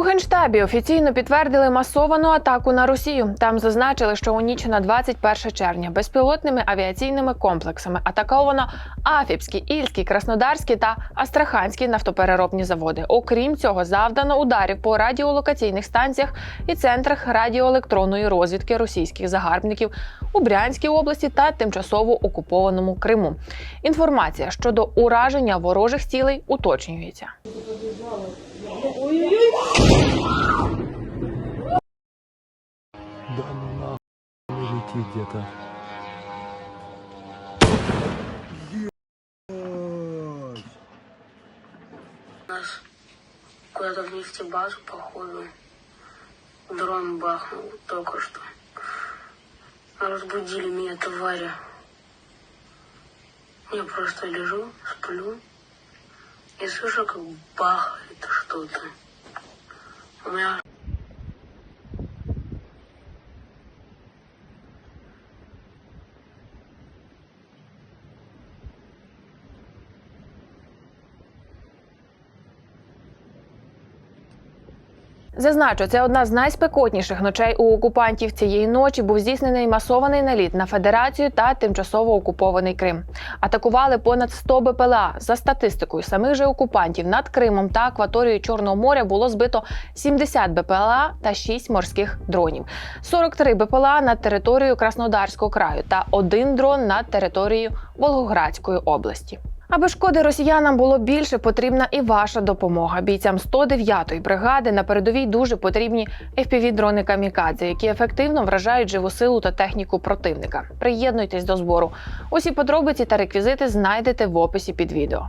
У генштабі офіційно підтвердили масовану атаку на Росію. Там зазначили, що у ніч на 21 червня безпілотними авіаційними комплексами атаковано Афіпські, Ільські, Краснодарські та Астраханські нафтопереробні заводи. Окрім цього, завдано ударів по радіолокаційних станціях і центрах радіоелектронної розвідки російських загарбників у Брянській області та тимчасово окупованому Криму. Інформація щодо ураження ворожих цілей уточнюється. Да ну нахуй летит где-то. нас куда-то в нефтебазу, походу. Дрон бахнул только что. Разбудили меня твари. Я просто лежу, сплю и слышу, как бахает что-то. У меня Зазначу, це одна з найспекотніших ночей у окупантів. Цієї ночі був здійснений масований наліт на федерацію та тимчасово окупований Крим. Атакували понад 100 БПЛА. За статистикою самих же окупантів над Кримом та акваторією Чорного моря було збито 70 БПЛА та 6 морських дронів, 43 БПЛА над територією Краснодарського краю та один дрон над територією Волгоградської області. Аби шкоди росіянам було більше, потрібна і ваша допомога. Бійцям 109-ї бригади на передовій дуже потрібні FPV-дрони камікадзе, які ефективно вражають живу силу та техніку противника. Приєднуйтесь до збору. Усі подробиці та реквізити знайдете в описі під відео.